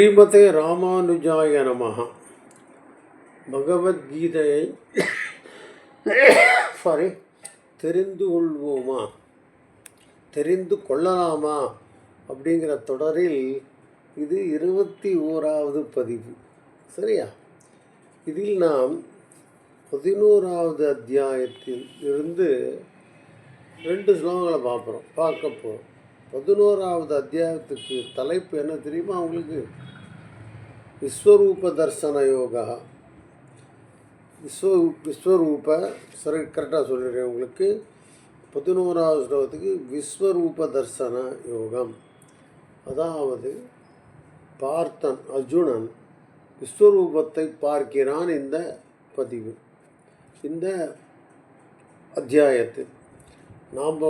ஸ்ரீமதே ராமானுஜாய நமஹ. பகவத்கீதையை சாரி தெரிந்து கொள்வோமா? தெரிந்து கொள்ளலாமா? அப்படிங்கிற தொடரில் இது இருபத்தி ஓராவது பதிவு. சரியா? இதில் நாம் பதினோராவது அத்தியாயத்தில் இருந்து ரெண்டு ஸ்லோகங்களை பார்க்குறோம் பார்க்க போகிறோம் பதினோராவது அத்தியாயத்துக்கு தலைப்பு என்ன தெரியுமா அவங்களுக்கு விஸ்வரூப தர்சன யோகா. விஸ்வ விஸ்வரூப சரி கரெக்டாக சொல்லிடுறேன் உங்களுக்கு. பதினோராவது ஸ்லோகத்துக்கு விஸ்வரூப தர்சன யோகம். அதாவது பார்த்தன் அர்ஜுனன் விஸ்வரூபத்தை பார்க்கிறான் இந்த பதிவு. இந்த அத்தியாயத்தில் நாம்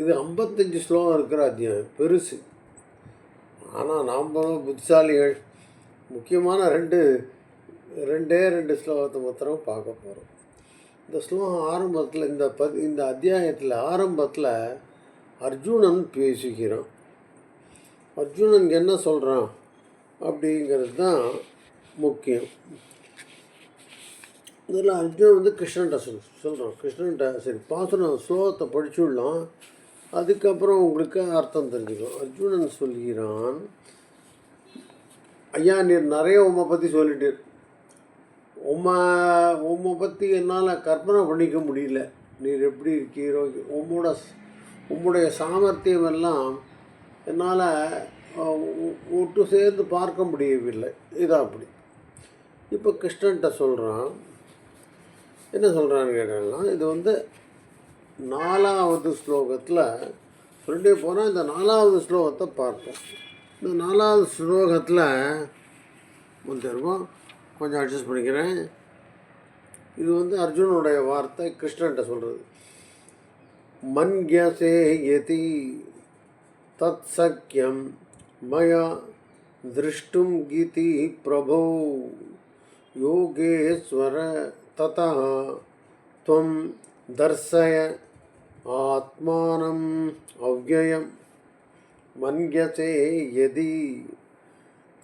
இது ஐம்பத்தஞ்சு ஸ்லோகம் இருக்கிற அத்தியாயம் பெருசு. ஆனால் நாம் புத்திசாலிகள் முக்கியமான ரெண்டு ரெண்டே ரெண்டு ஸ்லோகத்தை மாத்திரம் பார்க்க போகிறோம் இந்த ஸ்லோகம் ஆரம்பத்தில் இந்த ப இந்த அத்தியாயத்தில் ஆரம்பத்தில் அர்ஜுனன் பேசுகிறான். அர்ஜுனன் என்ன சொல்கிறான் அப்படிங்கிறது தான் முக்கியம். இதில் அர்ஜுனன் வந்து கிருஷ்ணன்ட்ட சொல் சொல்கிறான் கிருஷ்ணன்ட்ட சரி பாசுரம் ஸ்லோகத்தை படிச்சுடலாம் அதுக்கப்புறம் உங்களுக்கு அர்த்தம் தெரிஞ்சுக்கலாம் அர்ஜுனன் சொல்கிறான் ஐயா நீர் நிறைய உம்மை பற்றி சொல்லிட்டு உம்மை உம்மை பற்றி என்னால் கற்பனை பண்ணிக்க முடியல. நீர் எப்படி இருக்கீரோ உம்மோட உம்முடைய சாமர்த்தியம் எல்லாம் என்னால் ஒட்டு சேர்ந்து பார்க்க முடியவில்லை. இதான் அப்படி. இப்போ கிருஷ்ணன்ட்ட சொல்கிறான் என்ன சொல்கிறான்னு கேட்டாங்கன்னா இது வந்து நாலாவது ஸ்லோகத்தில் சொல்லிட்டே போனால் இந்த நாலாவது ஸ்லோகத்தை பார்ப்போம். இந்த நாலாவது ஸ்லோகத்தில் முந்திருக்கும் கொஞ்சம் அட்ஜஸ்ட் பண்ணிக்கிறேன். இது வந்து அர்ஜுனுடைய வார்த்தை கிருஷ்ணன்ட்ட சொல்கிறது மன்யசே எதி தத் சக்கியம் மயா திருஷ்டும் கீதி பிரபோ யோகேஸ்வர ததா துவம் दर्शय आत्मा अव्यय मनते यदि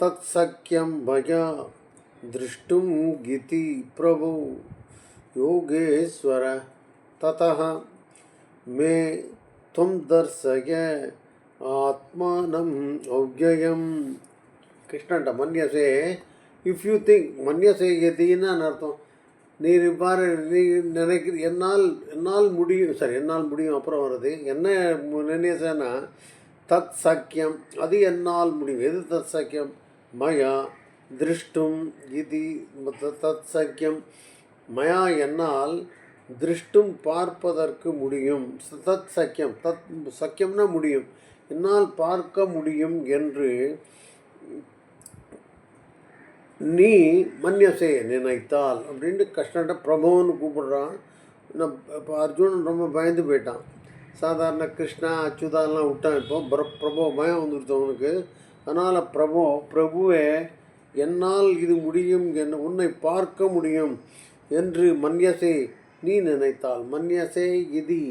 तत्सख्यम भया दृष्टु गीति प्रभु। योगेश्वर, ततः मे तुम दर्शय आत्मा अव्यय कृष्ण मन से इफ़् यू थिंक मन से यदि न நீர் இவ்வாறு நீ நினைக்கிற என்னால் என்னால் முடியும் சார் என்னால் முடியும் அப்புறம் வருது. என்ன நினைச்சேன்னா தத் சக்கியம் அது என்னால் முடியும். எது தத் சக்கியம்? மயா திருஷ்டும் இது தத் சக்கியம். மயா என்னால் திருஷ்டும் பார்ப்பதற்கு முடியும். தத் சக்கியம் தத் சக்கியம்னா முடியும். என்னால் பார்க்க முடியும் என்று நீ மன்யசே நினைத்தால் அப்படின்ட்டு கிருஷ்ணன்ட்ட பிரபுன்னு கூப்பிடுறான். நான் இப்போ அர்ஜுனன் ரொம்ப பயந்து போயிட்டான். சாதாரண கிருஷ்ணா அச்சுதாலாம் விட்டான் இப்போ. பிர பிரபு பயம் வந்துடுது அவனுக்கு. அதனால் பிரபு பிரபுவே என்னால் இது முடியும். என் உன்னை பார்க்க முடியும். என்று மன்யசே நீ நினைத்தால் மன்யசே எதி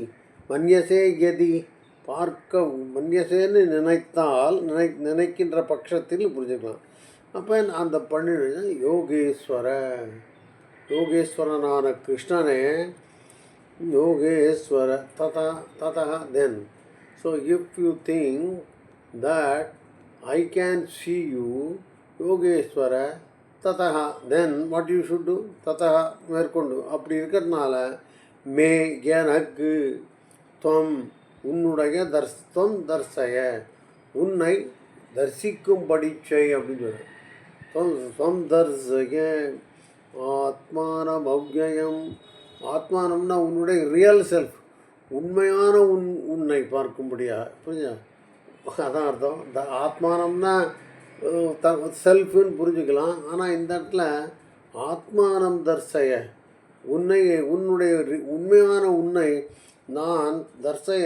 மன்யசே எதி பார்க்க மன்யசேன்னு நினைத்தால் நினை நினைக்கின்ற பட்சத்தில் புரிஞ்சுக்கலாம். அப்போ அந்த பண்ணிடு யோகேஸ்வர யோகேஸ்வரனான கிருஷ்ணனே யோகேஸ்வர ததா ததா then so if you think that I can see you Yogeshwara ததா then what you should do ததா மேற்கொண்டு. அப்படி இருக்கிறதுனால மே எனக்கு துவம் உன்னுடைய தர்ஸ் துவம் தர்சய உன்னை தரிசிக்கும்படி செய் அப்படின்னு சொல்கிறேன் துவம் ஆத்மானம் அவ்யயம் ஆத்மானம்னா உன்னுடைய ரியல் செல்ஃப் உண்மையான உன் உன்னை பார்க்கும்படியா? புரிஞ்சா அதான் அர்த்தம். த ஆத்மானம்னா த செல்ஃபுன்னு புரிஞ்சுக்கலாம். ஆனால் இந்த இடத்துல ஆத்மானம் தர்சய. உன்னை உன்னுடைய உண்மையான உன்னை நான் தர்சய.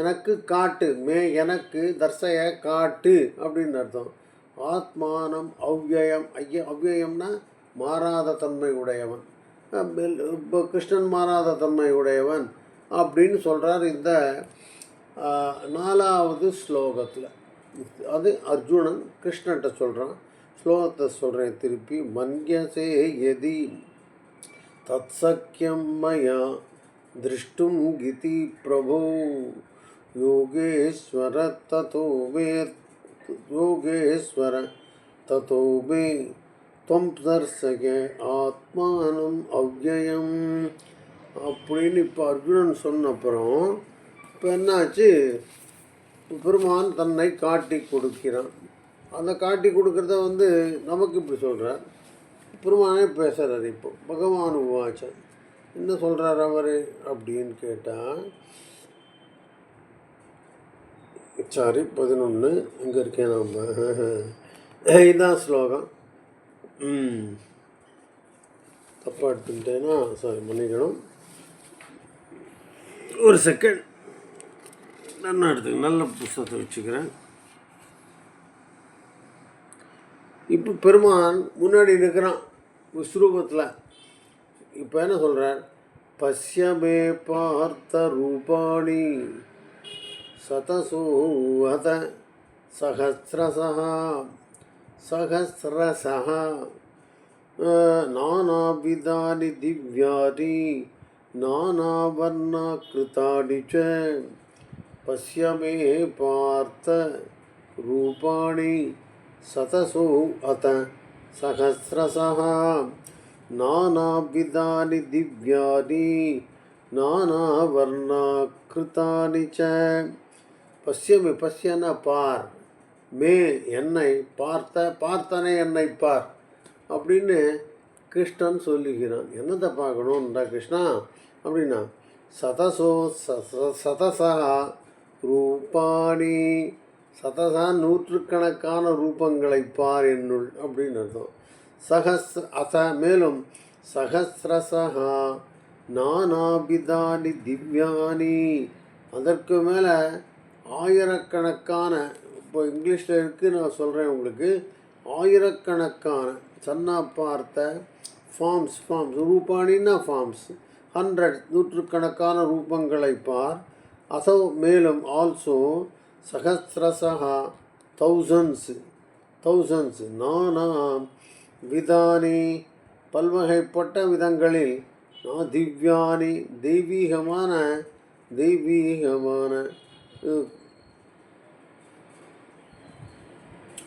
எனக்கு காட்டு மே எனக்கு தர்சய காட்டு அப்படின்னு அர்த்தம். ஆத்மானம் அவ்யயம் ஐய அவ்யயம்னா மாறாத தன்மை உடையவன். இப்போ கிருஷ்ணன் மாறாத தன்மை உடையவன் அப்படின்னு சொல்கிறார் இந்த நாலாவது ஸ்லோகத்தில். அது அர்ஜுனன் கிருஷ்ணன்ட்ட சொல்கிறான் ஸ்லோகத்தை சொல்கிறேன் திருப்பி. மன்யசே எதி தத் சக்கியம் மயா திருஷ்டும் கிதி பிரபு. யோகேஸ்வர ததோ மே யோகேஸ்வர ததோ மே தொம் தர்சக ஆத்மானம் அவ்யயம். அப்படின்னு இப்போ அர்ஜுனன் சொன்ன அப்புறம் இப்போ என்னாச்சு? பெருமான் தன்னை காட்டி கொடுக்கிறான். அந்த காட்டி கொடுக்குறத வந்து நமக்கு இப்படி சொல்கிறார் பெருமானே பேசுகிறார் இப்போ. பகவான் உவாச்சன் என்ன சொல்கிறார் அவர்? அப்படின்னு கேட்டால் சாரி பதினொன்று இங்கே இருக்கேன் நாம்? இதுதான் ஸ்லோகம். தப்பாக எடுத்துக்கிட்டேன்னா சாரி மன்னிக்கணும். ஒரு செகண்ட் நான் எடுத்துக்க நல்ல புஸ்தகத்தை வச்சுக்கிறேன். இப்போ பெருமான் முன்னாடி இருக்கிறான் விஸ்வரூபத்தில் இப்போ என்ன சொல்கிறார் பசியமே பார்த்த ரூபாணி. शतसूहत सहस्रश। सहस्रश। नानाविधानि दिव्यार्णकृता च। पश्य मे पार्थ रूपाणि। शतसु अत सहस्रश। नानाविधानि दिव्यार्णकृता च। பசியமி பசியன பார். மே என்னை பார்த்த பார்த்தனே என்னை பார். அப்படின்னு கிருஷ்ணன் சொல்லுகிறான். என்னத்தை பார்க்கணும்டா கிருஷ்ணா? அப்படின்னா சதசோ சதசா ரூபாணி. சதசா நூற்றுக்கணக்கான ரூபங்களை பார் என்னுள் அப்படின்னு அர்த்தம். சகஸ் அச மேலும் சகசிரசா நானாபிதானி திவ்யானி. அதற்கு மேலே ஆயிரக்கணக்கான இப்போ இங்கிலீஷில் இருக்குது நான் சொல்கிறேன் உங்களுக்கு. ஆயிரக்கணக்கான சன்னா பார்த்த ஃபார்ம்ஸ் ஃபார்ம்ஸ் ரூபானின்னா ஃபார்ம்ஸ் ஹண்ட்ரட் நூற்றுக்கணக்கான ரூபங்களை பார். அசோ மேலும் ஆல்சோ சகசிரசா தௌசண்ட்ஸ் தௌசண்ட்ஸ் நானா விதானி பல்வகைப்பட்ட விதங்களில் நான் திவ்யானி தெய்வீகமான தெய்வீகமான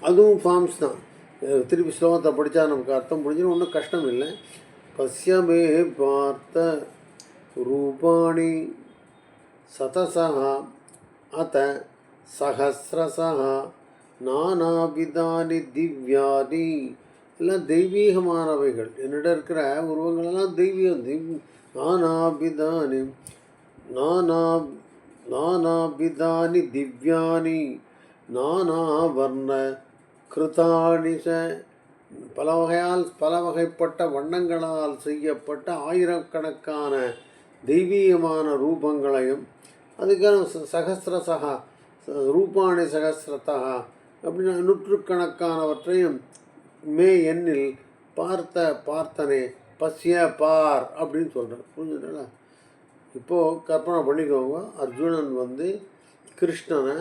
அதுவும் ஃபார்ம்ஸ் தான். திருப்பி ஸ்லோகத்தை படித்தா நமக்கு அர்த்தம் புரிஞ்சிடும் ஒன்றும் கஷ்டம் இல்லை. பசியமே பார்த்த ரூபாணி சதசா அத்த சகசிரசா நானாவிதானி திவ்யாதி. எல்லாம் தெய்வீகமானவைகள். என்னிடம் இருக்கிற உருவங்களெல்லாம் தெய்வீகம். தெய்வ நானாபிதானி நானா நானாவிதானி திவ்யானி நானாவர்ண கிருதாணிச பல வகையால் பல வகைப்பட்ட வண்ணங்களால் செய்யப்பட்ட ஆயிரக்கணக்கான தெய்வீகமான ரூபங்களையும் அதுக்கான சகசிரசகா ரூபாணி சகசிரதா அப்படின்னு நூற்றுக்கணக்கானவற்றையும் மே எண்ணில் பார்த்த பார்த்தனே பசிய பார் அப்படின்னு சொல்கிறேன் புரிஞ்சுட்டா இப்போது கற்பனை பண்ணிக்கோங்க. அர்ஜுனன் வந்து கிருஷ்ணனை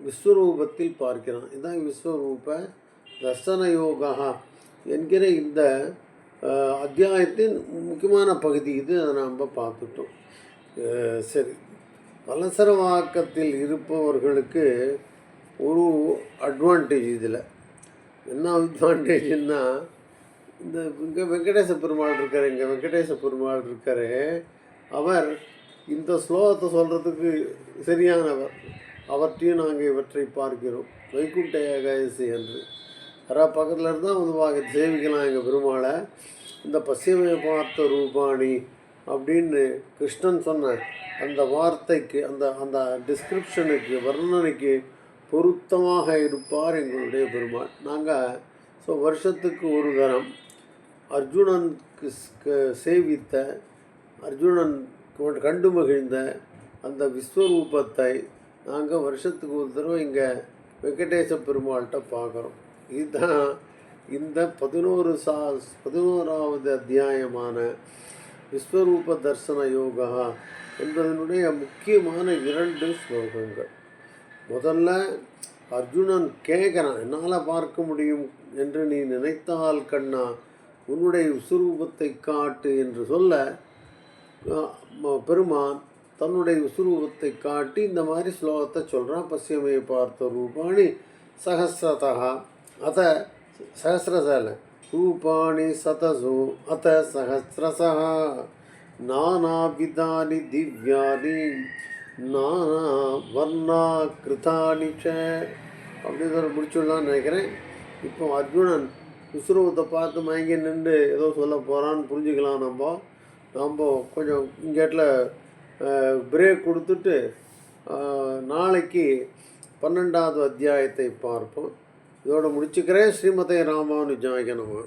விஸ்வரூபத்தில் பார்க்கிறான். இதுதான் விஸ்வரூப தர்சன யோகா என்கிற இந்த அத்தியாயத்தின் முக்கியமான பகுதி. இது அதை நாம் பார்த்துட்டோம். சரி. பலசரவாக்கத்தில் இருப்பவர்களுக்கு ஒரு அட்வான்டேஜ் இதில். என்ன அட்வான்டேஜ்னால் இந்த இங்கே வெங்கடேச பெருமாள் இருக்கார் இங்கே வெங்கடேச பெருமாள் இருக்கார். அவர் இந்த ஸ்லோகத்தை சொல்கிறதுக்கு சரியானவர். அவற்றையும் நாங்கள் இவற்றை பார்க்கிறோம். வைகுண்ட ஏகாதசி என்று யாராவது பக்கத்தில் இருந்தால் வந்து பார்க்க சேவிக்கலாம் எங்கள் பெருமாளை. இந்த பசியமை பார்த்த ரூபாணி அப்படின்னு கிருஷ்ணன் சொன்ன அந்த வார்த்தைக்கு அந்த அந்த டிஸ்கிரிப்ஷனுக்கு வர்ணனைக்கு பொருத்தமாக இருப்பார் எங்களுடைய பெருமாள். நாங்கள் ஸோ வருஷத்துக்கு ஒரு தரம் அர்ஜுனனுக்கு சேவித்த அர்ஜுனன் கண்டு மகிழ்ந்த அந்த விஸ்வரூபத்தை நாங்கள் வருஷத்துக்கு ஒரு தடவை இங்கே வெங்கடேச பெருமாள்கிட்ட பார்க்குறோம் இதுதான் இந்த பதினோரு சா பதினோராவது அத்தியாயமான விஸ்வரூப தர்சன யோகா என்பதனுடைய முக்கியமான இரண்டு ஸ்லோகங்கள். முதல்ல அர்ஜுனன் கேட்குறான் என்னால் பார்க்க முடியும் என்று நீ நினைத்தால் கண்ணா உன்னுடைய விஸ்வரூபத்தை காட்டு என்று சொல்ல பெருமான் தன்னுடைய விஸ்வரூபத்தை காட்டி இந்த மாதிரி ஸ்லோகத்தை சொல்கிறான் பசியமையை பார்த்த ரூபாணி சகசிரதா அத சகசிரசால ரூபாணி சதசு. அத சகசிரசா நானாவிதானி திவ்யானி நானா வர்ணா கிருதானி ச. அப்படின்னு முடிச்சுடலான்னு நினைக்கிறேன். இப்போ அர்ஜுனன் விஸ்வரூபத்தை பார்த்து மயங்கி நின்று ஏதோ சொல்ல போகிறான்னு புரிஞ்சுக்கலாம் நம்ம. நம்ம கொஞ்சம் இங்கேட்டில் பிரேக் கொடுத்துட்டு நாளைக்கு பன்னெண்டாவது அத்தியாயத்தை பார்ப்போம். இதோடு முடிச்சுக்கிறேன். ஸ்ரீமதை ராமானுஜாய நம.